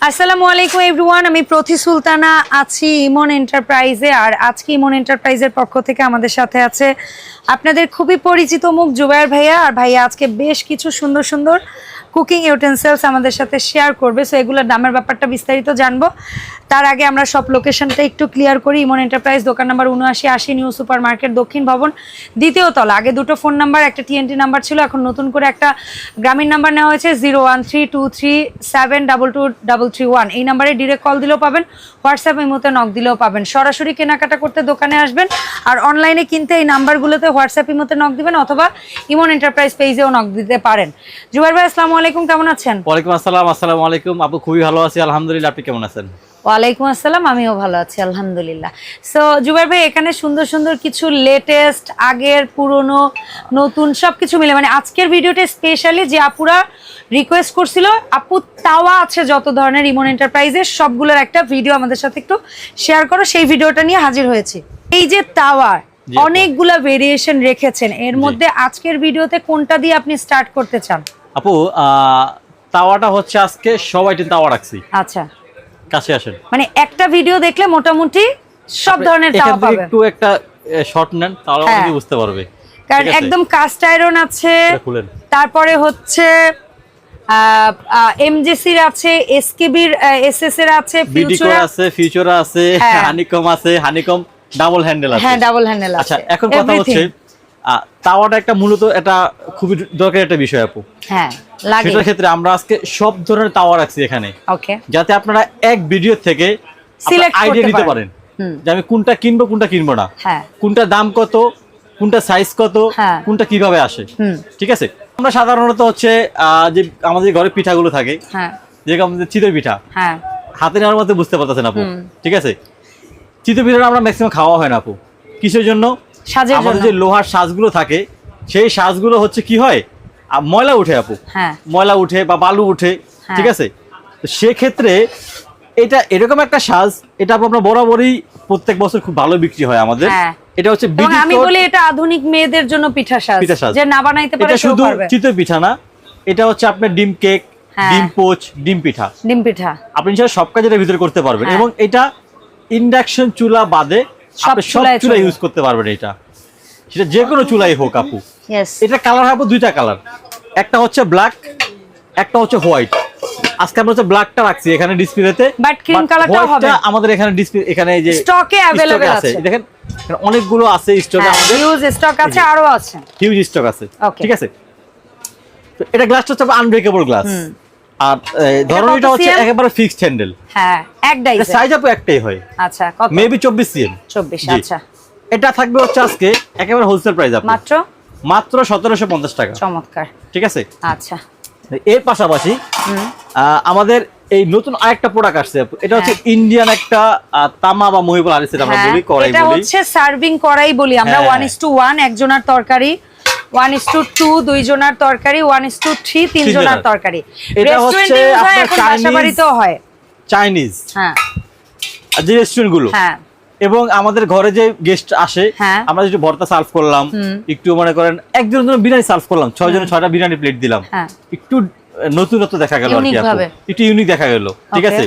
আসসালামু আলাইকুম এভরিওয়ান আমি প্রতি সুলতানা আছি ইমন এন্টারপ্রাইজে, আর আজকে ইমন এন্টারপ্রাইজের পক্ষ থেকে আমাদের সাথে আছে আপনাদের খুবই পরিচিত মুখ জুবায়ের ভাইয়া। আর ভাইয়া, আজকে বেশ কিছু সুন্দর সুন্দর কুকিং ইউটেন্সিলস আমাদের সাথে শেয়ার করবে। সো এগুলোর দামের ব্যাপারটা বিস্তারিত জানব। তার আগে আমরা সব লোকেশনটা একটু ক্লিয়ার করি। ইমন এন্টারপ্রাইজ দোকান নাম্বার উনআশি, আশি নিউ সুপার মার্কেট দক্ষিণ ভবন, দ্বিতীয় তলা। আগে দুটো ফোন নাম্বার একটা টিএনটি নাম্বার ছিল, এখন নতুন করে একটা গ্রামীণ নাম্বার নেওয়া হয়েছে zero one three two three seven double two double three one এই নাম্বারে ডিরেক্ট কল দিলেও পাবেন হোয়াটসঅ্যাপ এই মতো নক দিলেও পাবেন। সরাসরি কেনাকাটা করতে দোকানে আসবেন আর অনলাইনে কিনতে এই নাম্বারগুলোতে হোয়াটসঅ্যাপ মতো নক দিবেন অথবা ইমন এন্টারপ্রাইজ পেজেও নক দিতে পারেন। জুবাইর ভাই আলাইকুম কেমন আছেন? ওয়ালাইকুম আসসালাম আসসালামু আলাইকুম। আপু খুবই ভালো আছি আলহামদুলিল্লাহ। আপনি কেমন আছেন? ওয়ালাইকুম আসসালাম আমিও ভালো আছি আলহামদুলিল্লাহ। সো জুবাইর ভাই এখানে সুন্দর সুন্দর কিছু লেটেস্ট আগের পুরনো নতুন সব কিছু মিলে। মানে আজকের ভিডিওটা স্পেশালি যে আপুরা রিকোয়েস্ট করছিল আপু তাওয়া আছে যত ধরনের ইমন এন্টারপ্রাইজের সবগুলোর একটা ভিডিও আমাদের সাথে একটু শেয়ার করো। সেই ভিডিওটা নিয়ে হাজির হয়েছি। এই যে তাওয়া অনেকগুলা ভেরিয়েশন রেখেছেন। এর মধ্যে আজকের ভিডিওতে কোনটা দিয়ে আপনি স্টার্ট করতে চান? আপু তাওয়াটা হচ্ছে আজকে সবাই তাওয়া রাখছি। আচ্ছা। কাছে আসেন। মানে একটা ভিডিও দেখলে মোটামুটি সব ধরনের তাওয়া পাবেন। একটু একটা শর্ট নেন তাহলে হ্যাঁ। অনেকে বুঝতে পারবে। কারণ আছে? একদম কাস্ট আয়রন আছে। তারপরে হচ্ছে এমজেসির আছে এসকেবির এসএস এর আছে ফিউচার আছে ফিউচার আছে হ্যাঁ। হানিকম আছে হানিকম ডাবল হ্যান্ডেল আছে। হ্যাঁ ডাবল হ্যান্ডেল আছে। আচ্ছা এখন কথা হচ্ছে তাওয়াটা একটা মূলত এটা খুবই দরকারি একটা বিষয় আপু। হ্যাঁ সেটার ক্ষেত্রে আমরা আজকে সব ধরনের তাওয়া রাখছি এখানে। ওকে যাতে আপনারা এক ভিডিও থেকে আইডিয়া নিতে পারেন। যে আমি কোনটা কিনবো কোনটা কিনবো না। হ্যাঁ। কোনটা দাম কত কোনটা সাইজ কত হ্যাঁ। কোনটা কীভাবে আসে। ঠিক আছে? আমরা সাধারণত হচ্ছে আহ, যে আমাদের ঘরে পিঠাগুলো থাকে হ্যাঁ। যে আমাদের চিতই পিঠা। হাতে নেওয়ার মধ্যে বুঝতে পারতেছেন আপু। ঠিক আছে? চিতই পিঠাটা আমরা ম্যাক্সিমাম খাওয়া হয় না আপু। কিসের জন্য? সাজের আমাদের যে লোহার সাজগুলো থাকে সেই সাজগুলো হচ্ছে কি হয়? ময়লা উঠে আপু। হ্যাঁ। ময়লা উঠে বা বালু উঠে হ্যাঁ। ঠিক আছে? তো সেক্ষেত্রে এটা এরকম একটা সাজ এটা আপনার বরাবরই প্রত্যেক বছর খুব ভালো বিক্রি হয় আমাদের। হ্যাঁ। এটা হচ্ছে আমি বলি এটা আধুনিক মেয়েদের জন্য পিঠা সাজ। পিঠা সাজ। যে না বানাইতে পারে এটা শুধু চিতই পিঠা না এটা হচ্ছে আপনার ডিম কেক। ডিম পোচ ডিম পিঠা। ডিম পিঠা। আপনি সব কাজের ভিতরে করতে পারবেন। এবং এটা ইন্ডাকশন চুলা বাদে সব চুলা ইউজ করতে পারবেন এটা। সেটা যে কোনো চুলাই হোক আপু। এটা কালার হবে দুইটা কালার একটা হচ্ছে ব্ল্যাক একটা হচ্ছে হোয়াইট আজকে আমরা হচ্ছে ব্ল্যাকটা রাখছি এখানে ডিসপ্লেতে cream colour টাও হবে। আমাদের এখানে ডিসপ্লে এখানে এই যে স্টকে অ্যাভেলেবেল আছে। দেখেন অনেকগুলো আছে স্টকে আমাদের। হিউজ স্টক আছে আরও আছে। হিউজ স্টক আছে। ঠিক আছে? তো এটা গ্লাসটা হচ্ছে আনব্রেকেবল গ্লাস আর ধরনীটা হচ্ছে একেবারে ফিক্সড হ্যান্ডেল হ্যাঁ সাইজ আপু একটাই হয়। আচ্ছা কত? মেবি চব্বিশ সিএম 24 আচ্ছা। এটা থাকবে হচ্ছে আজকে একেবারে হোলসেল প্রাইস মাত্র? মাত্র সতেরোশো পঞ্চাশ টাকা। চমৎকার। ঠিক আছে? আচ্ছা। এর পাশাপাশি আমাদের এই নতুন আরেকটা প্রোডাক্ট আসছে এটা হচ্ছে ইন্ডিয়ান একটা তামা বা মহিবল আরিসের আমরা হ্যাঁ, বলি কড়াই এটা বলি। হচ্ছে সার্ভিং করাই বলি। আমরা হ্যাঁ। ওয়ান ইস টু ওয়ান একজনের তরকারি ওয়ান ইস টু টু দুইজনের তরকারি ওয়ান ইস টু থ্রি তিনজনের। তরকারি। রেস্টুরেন্টে হয় এখন হয়। চাইনিজ হ্যাঁ। যে রেস্টুরেন্টগুলো হ্যাঁ। এবং আমাদের ঘরে যে গেস্ট আসে হ্যাঁ। আমরা একটু ভর্তা সার্ভ করলাম একটু মনে করেন একজনের জন্য বিরিয়ানি সার্ভ করলাম ছয় জনের ছয়টা বিরিয়ানি প্লেট দিলাম হ্যাঁ। একটু নতুনত্ব দেখা গেল আর কি। একটু ইউনিক দেখা গেল ঠিক আছে?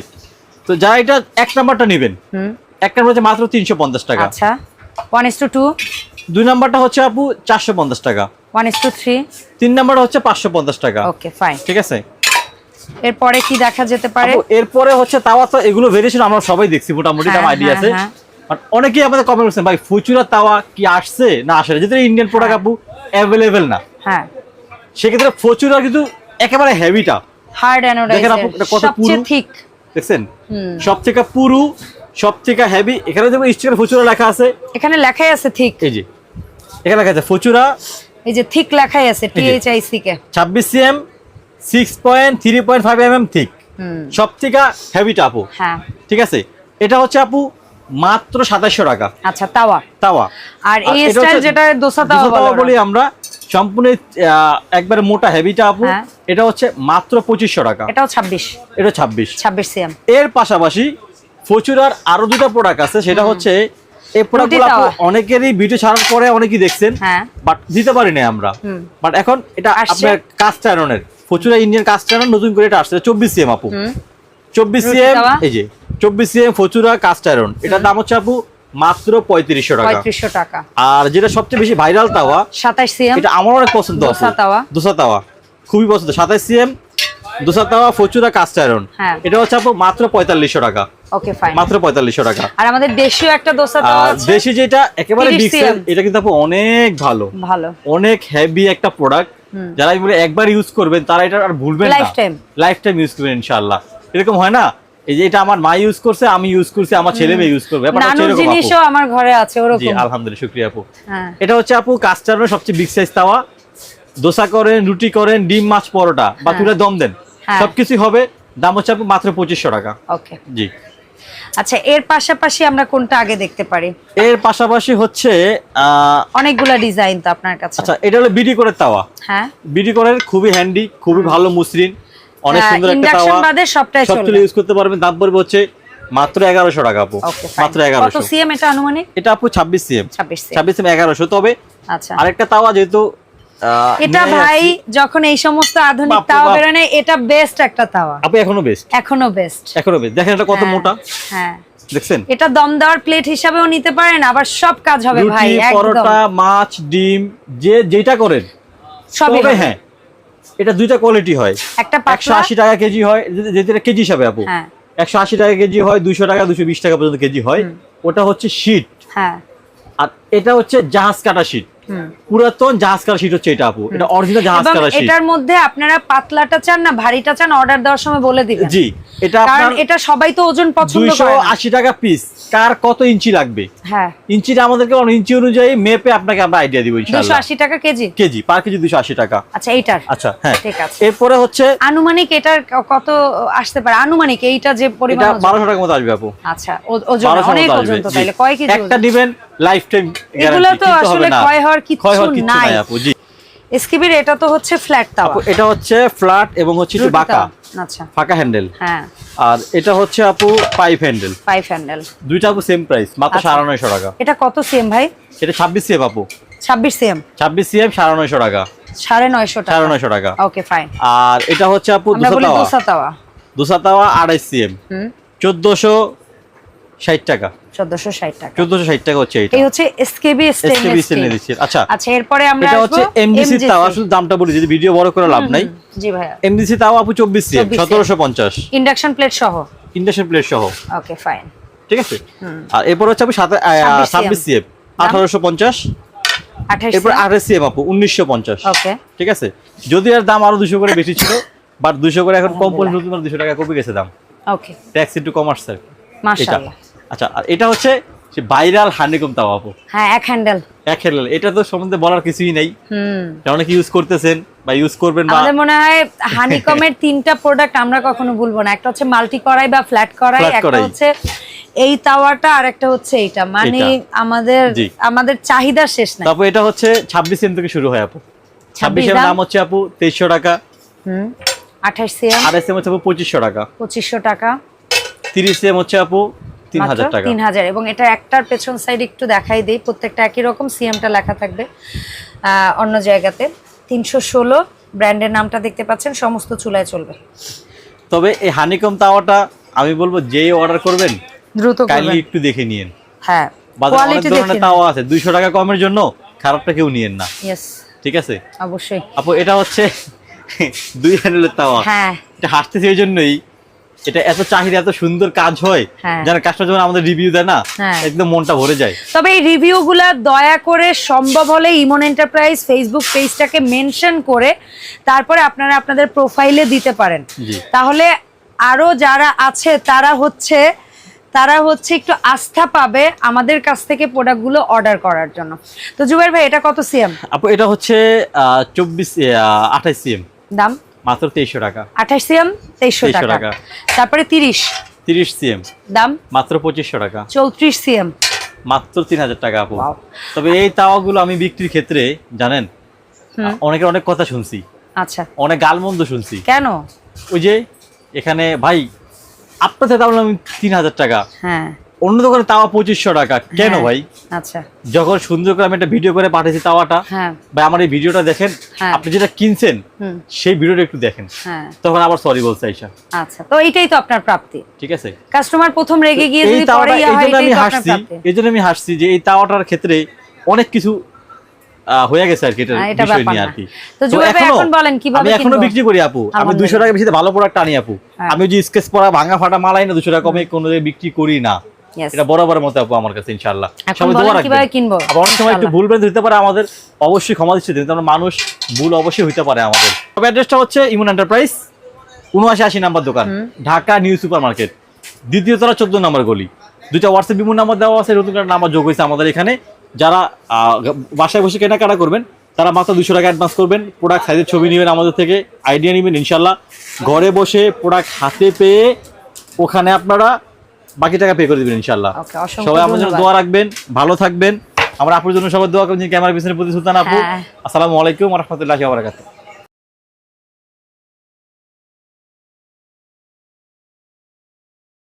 তো যারা এটা এক নাম্বারটা নেবেন হুম। এক নাম্বার হচ্ছে মাত্র তিনশো পঞ্চাশ টাকা। আচ্ছা। ওয়ান ইস টু টু দুই নাম্বারটা হচ্ছে আপু চারশো পঞ্চাশ টাকা। ওয়ান ইস টু থ্রি তিন নাম্বারটা হচ্ছে পাঁচশো পঞ্চাশ টাকা। ওকে ফাইন ঠিক আছে? এরপরে কি দেখা যেতে পারে? এরপরে হচ্ছে তাওয়া তো এগুলো ভেরিয়েশন আমরা সবাই দেখছি মোটামুটি হ্যাঁ, আমার আইডিয়া হ্যাঁ, আছে। হ্যাঁ। অনেকেই আমাদের কমেন্ট করছেন ভাই ফুচুরা তাওয়া কি আসছে? না আসে যেহেতু ইন্ডিয়ান প্রোডাক্ট আপু অ্যাভেলেবেল না। হ্যাঁ। সেক্ষেত্রে ফচুরা কিন্তু একেবারে হেভিটা হার্ড দেখেন আপু, কত পুরু। ঠিক দেখছেন? সব থেকে পুরু সব থেকে হেভি এখানে যেমন স্টিকার ফচুরা লেখা আছে। এখানে লেখাই আছে ঠিক এই যে এখানে লেখা আছে ফচুরা এই যে ঠিক লেখাই আছে T H I C K ছাব্বিশ CM six point three point five M M thick হুম। সব থেকে হেভিটা আপু। হ্যাঁ। ঠিক আছে? এটা হচ্ছে আপু মাত্র সাতাশশো টাকা। আচ্ছা তাওয়া। তাওয়া। আর এই স্টাইল যেটা দোসা তাওয়া বলে আমরা সম্পূর্ণ একবারে মোটা হেভিটা আপু। হ্যাঁ। এটা হচ্ছে মাত্র পঁচিশশো টাকা। এটাও ছাব্বিশ। এটা ছাব্বিশ। ছাব্বিশ সিএম এর পাশাপাশি ফচুরার আরও দুটো প্রোডাক্ট আছে। সেটা হচ্ছে এই প্রোডাক্টগুলো আপু অনেকেরই ভিডিও ছাড়ার পরে অনেকেই দেখছেন হ্যাঁ। বাট দিতে পারি না আমরা। বাট এখন এটা। আপনার কাস্ট আয়রনের ফচুরা ইন্ডিয়ান কাস্ট আয়রন নতুন করে এটা আসছে চব্বিশ সিএম আপু। চব্বিশ সিএম এই যে চব্বিশ সিএম ফচুরা কাস্ট আয়রন এটার দাম হচ্ছে আপু মাত্র পঁয়ত্রিশশো টাকা। টাকা। আর যেটা সবচেয়ে বেশি ভাইরাল তাওয়া সাতাশ সিএম এটা আমার অনেক পছন্দ তাওয়া? দোসা তাওয়া। খুবই পছন্দ। সাতাশ সিএম দোসা তাওয়া ফচুরা কাস্ট আয়রন হ্যাঁ। এটা হচ্ছে আপু মাত্র পঁয়তাল্লিশশো টাকা। ওকে ফাইন মাত্র পঁয়তাল্লিশশো টাকা। আর আমাদের দেশীয় একটা দোসা তাওয়া আছে দেশি যেটা একেবারে 30 বিগ এটা কিন্তু আপু অনেক ভালো। ভালো। অনেক হেভি একটা প্রোডাক্ট যারা একবার ইউজ করবেন তারা এটা আর ভুলবেন না. লাইফ টাইম ইউজ করবেন ইনশাআল্লাহ। এরকম হয় না? এই যে এটা আমার মা ইউজ করছে আমি ইউজ করছি আমার ছেলে মেয়ে ইউজ করবে। ব্যাপারটা হচ্ছে এরকম জিনিসও আমার ঘরে আছে জি আলহামদুলিল্লাহ শুকরিয়া আপু। হ্যাঁ। এটা হচ্ছে আপু কাস্টার্ডের সবচেয়ে বিগ সাইজ তাওয়া। দোসা করেন রুটি করেন ডিম মাছ পরোটা। বা হ্যাঁ। তুলে দম দেন। হ্যাঁ। সবকিছু হবে দাম হচ্ছে আপু মাত্র পঁচিশশো টাকা। ওকে। জি। আচ্ছা এর পাশাপাশি আমরা কোনটা আগে দেখতে পারি? এর পাশাপাশি হচ্ছে অনেকগুলা ডিজাইন তো আপনার কাছে। আচ্ছা এটা হলো বিডি করে তাওয়া। হ্যাঁ। বিডি করের খুবই হ্যান্ডি খুবই ভালো মসৃণ অনেক হ্যাঁ, সুন্দর একটা তাওয়া। বাদে সবটাই সব চলবে। ইউজ করতে পারবেন দাম পড়বে হচ্ছে মাত্র এগারোশো টাকা আপু মাত্র কত এগারোশো। সিএম এটা আনুমানিক? এটা আপু ছাব্বিশ সিএম 26 ছাব্বিশ সিএম এগারোশো তবে আচ্ছা। আরেকটা তাওয়া যেহেতু এটা ভাই যখন এই সমস্ত আধুনিক তাওয়া বাপ। বেরোনে এটা বেস্ট একটা তাওয়া। আপু এখনও বেস্ট এখনও বেস্ট এখনও বেস্ট দেখেন এটা কত মোটা। হ্যাঁ। দেখছেন? এটা দম দেওয়ার প্লেট হিসাবেও নিতে পারেন আবার সব কাজ হবে ভাই একদম। পরোটা মাছ ডিম যে যেটা করেন সবই হবে। হ্যাঁ এটা দুইটা কোয়ালিটি হয়। একটা একশো পাতলা আশি টাকা কেজি হয় যেটা কেজি হিসাবে আপু। হ্যাঁ। একশো আশি টাকা কেজি হয় দুইশো টাকা দুশো বিশ টাকা পর্যন্ত কেজি হয়। ওটা হচ্ছে শীট হ্যাঁ। আর এটা হচ্ছে জাহাজ কাটা শীট হুম। পুরাতন জাহাজ কাটা শীট হচ্ছে এটা আপু। এটা অরিজিনাল জাহাজ কাটা শীট এটার মধ্যে আপনারা পাতলাটা চান না ভারীটা চান অর্ডার দেওয়ার সময় বলে দিবেন। জি এটা আপনার এটা সবাই তো ওজন পছন্দ করে না। আশি টাকা পিস কার কত ইঞ্চি লাগবে? হ্যাঁ। ইঞ্চিটা আমাদেরকে অন ইঞ্চি অনুযায়ী মেপে আপনাকে আমরা আইডিয়া দিব ইনশাআল্লাহ। আশি টাকা কেজি? কেজি পার কেজি দুশো আশি টাকা। আচ্ছা এইটার। আচ্ছা হ্যাঁ। ঠিক আছে। এরপরে হচ্ছে আনুমানিক এটার কত আসতে পারে? আনুমানিক এইটা যে পরিমাণ এটা ওজন। বারোশো টাকার মতো আসবে আপু। আচ্ছা ওজন অনেক ওজন তো জি। তাইলে কয় কেজি একটা দিবেন লাইফ টাইম এগুলো তো আসলে ক্ষয় হওয়ার কিচ্ছু নাই। আপু জি। এসকিবির এটা তো হচ্ছে ফ্ল্যাট তাওয়া এটা হচ্ছে ফ্ল্যাট এবং হচ্ছে একটু বাঁকা। আচ্ছা। ফাঁকা হ্যান্ডেল হ্যাঁ। আর এটা হচ্ছে আপু পাইপ হ্যান্ডেল ফাইভ হ্যান্ডেল দুইটা আপু সেম প্রাইস মাত্র আচ্ছা। সাড়ে নয়শো টাকা। এটা কত সিএম ভাই? এটা ছাব্বিশ সিএম আপু। ছাব্বিশ সিএম ছাব্বিশ সিএম সাড়ে নয়শো টাকা। সাড়ে নয়শো টাকা। সাড়ে নয়শো টাকা। ওকে ফাইন আর এটা হচ্ছে আপু আমরা দুশো বলি তাওয়া। দোসা তাওয়া। দুশো তাওয়া আড়াই সিএম হুম। চোদ্দশো ষাট টাকা। চোদ্দশো ষাট টাকা। চোদ্দশো ষাট টাকা হচ্ছে এই হচ্ছে SKB SKB stainless stainless steel আচ্ছা। আচ্ছা এরপরে আমরা এটা হচ্ছে এমডিসি তাওয়া শুধু দামটা বলি যদি ভিডিও বড় করে লাভ নাই। জি ভাইয়া। এমডিসি তাওয়া আপু চব্বিশ সিএম 24 সতেরোশো পঞ্চাশ। ইন্ডাকশন প্লেট সহ। ইন্ডাকশন প্লেট সহ। ওকে ফাইন ঠিক আছে? আর এরপর হচ্ছে আপু সাথে 26 ছাব্বিশ সিএম আঠারোশো পঞ্চাশ। এরপর আঠাশ সিএম আপু উনিশশো পঞ্চাশ। ঠিক আছে? যদি আর দাম আরও দুশো করে বেশি ছিল বাট দুশো করে এখন কম নতুন দুশো টাকা কমে গেছে দাম। Okay tax into commerce sir মাশাআল্লাহ। আচ্ছা আর এটা হচ্ছে সে ভাইরাল হানিকম তাওয়া আপু। হ্যাঁ এক হ্যান্ডেল এক হেলাল এটা তো সম্বন্ধে বলার কিছুই নেই। হুম। অনেক ইউজ করতেছেন বা ইউজ করবেন বা আমাদের মনে হয় হানিকমের তিনটা প্রোডাক্ট আমরা কখনো ভুলবো না। একটা হচ্ছে মাল্টি কড়াই বা ফ্ল্যাট Flat একটা হচ্ছে এই তাওয়াটা আর একটা হচ্ছে এইটা। মানে আমাদের আমাদের চাহিদা শেষ নাই। তারপর এটা হচ্ছে ছাব্বিশ এম থেকে শুরু হয় আপু। ছাব্বিশ এম দাম? হচ্ছে আপু তেইশশো টাকা। হুম। আঠাশ সিএম আঠাশ এম হচ্ছে আপু পঁচিশশো টাকা। পঁচিশশো টাকা। তিরিশ এম হচ্ছে আপু তিন মাত্র হাজার টাকা। তিন হাজার। এবং এটা একটার পেছন সাইড একটু দেখাই দিই। প্রত্যেকটা একই রকম সিএমটা লেখা থাকবে অন্য জায়গাতে। তিনশো ষোলো ব্র্যান্ডের নামটা দেখতে পাচ্ছেন সমস্ত চুলায় চলবে। তবে এই হানিকম তাওয়াটা আমি বলব যে অর্ডার করবেন দ্রুত কাইন্ডলি একটু দেখে নিয়েন। হ্যাঁ বাজারে অনেক ধরনের তাওয়া আছে দুইশো টাকা কমের জন্য খারাপটা কেউ নিয়েন না। ইয়েস ঠিক আছে? অবশ্যই। আপু এটা হচ্ছে দুই হ্যান্ডেলের তাওয়া। হ্যাঁ। এটা হাসতেছে এই জন্যই এটা এত চাহিদা এত সুন্দর কাজ হয় হ্যাঁ। যারা কাস্টমার যখন আমাদের রিভিউ দেয় না হ্যাঁ। একদম মনটা ভরে যায়। তবে এই রিভিউগুলা দয়া করে সম্ভব হলে ইমন এন্টারপ্রাইজ ফেসবুক পেজটাকে মেনশন করে তারপরে আপনারা আপনাদের প্রোফাইলে দিতে পারেন। তাহলে আরও যারা আছে তারা হচ্ছে তারা হচ্ছে একটু আস্থা পাবে আমাদের কাছ থেকে প্রোডাক্টগুলো অর্ডার করার জন্য। তো জুবাইর ভাই এটা কত সিএম আপু এটা হচ্ছে চব্বিশ আঠাইশ সিএম দাম? মাত্র তেইশশো টাকা। আঠাশ সিএম তেইশশো 2300 টাকা। তারপরে তিরিশ। তিরিশ সিএম। দাম? মাত্র পঁচিশশো টাকা। চৌত্রিশ সিএম। মাত্র তিন হাজার টাকা আপু। তবে এই তাওয়াগুলো আমি বিক্রির ক্ষেত্রে জানেন অনেকের অনেক কথা শুনছি। আচ্ছা। অনেক গালমন্দ শুনছি। কেন? ওই যে এখানে ভাই আপনাদের তাহলে আমি তিন হাজার টাকা। হ্যাঁ। অন্য দোকানে তাওয়া পঁচিশশো টাকা। কেন হ্যাঁ। ভাই? আচ্ছা। যখন সুন্দর করে আমি একটা ভিডিও করে পাঠিয়েছি তাওয়াটা হ্যাঁ। ভাই আমার এই ভিডিওটা দেখেন হ্যাঁ। আপনি যেটা কিনছেন সেই ভিডিওটা একটু দেখেন। তখন আবার সরি বলছে আইসা। আচ্ছা তো এইটাই তো আপনার প্রাপ্তি। ঠিক আছে? কাস্টমার প্রথম রেগে গিয়ে যদি পরে আমি হাসছি প্রাপ্তি। এই জন্য আমি হাসছি যে এই তাওয়াটার ক্ষেত্রে অনেক কিছু হয়ে গেছে আর কি এটা বিষয় নিয়ে আর কি। তো জুবাই ভাই, এখনো- এখন বলেন কীভাবে আমি এখনও বিক্রি করি আপু। আমি আলহামদুলিল্লাহ। দুশো টাকা বেশি ভালো প্রোডাক্ট আনি আপু। আমি যে স্কেচ পরা ভাঙা ফাটা মালাই না দুশো টাকা কমে কোনো বিক্রি করি না. এটা বরাবর মতো আপু আমার কাছে ইনশাল্লাহ এখন সবাই দোয়া রাখবেন। কিনবো? আবার অনেক সময় একটু ভুল ভ্রান্তি হতে পারে আমাদের অবশ্যই ক্ষমা দিচ্ছে দিন কারণ মানুষ ভুল অবশ্যই হতে পারে আমাদের। তবে অ্যাড্রেসটা হচ্ছে ইমন এন্টারপ্রাইজ উনআশি আশি নাম্বার দোকান ঢাকা নিউ সুপার মার্কেট দ্বিতীয় তলা চোদ্দ নম্বর গলি। দুইটা হোয়াটসঅ্যাপ বিমুন নাম্বার দেওয়া আছে নতুন নাম্বার যোগ হয়েছে আমাদের এখানে। যারা বাসায় বসে কেনাকাটা করবেন তারা মাত্র দুশো টাকা অ্যাডভান্স করবেন। প্রোডাক্ট সাইজের ছবি নেবেন আমাদের থেকে আইডিয়া নেবেন ইনশাল্লাহ ঘরে বসে প্রোডাক্ট হাতে পেয়ে ওখানে আপনারা বাকি টাকা পে করে দিবেন ইনশাল্লাহ সবাই আপনার জন্য দোয়া রাখবেন ভালো থাকবেন। আমরা আপনার জন্য সবার দোয়া করবেন ক্যামেরা পিছনে প্রতি সুলতান আপু। হ্যাঁ। আসসালামু আলাইকুম রহমতুল্লাহ ওয়া বারাকাতুহু।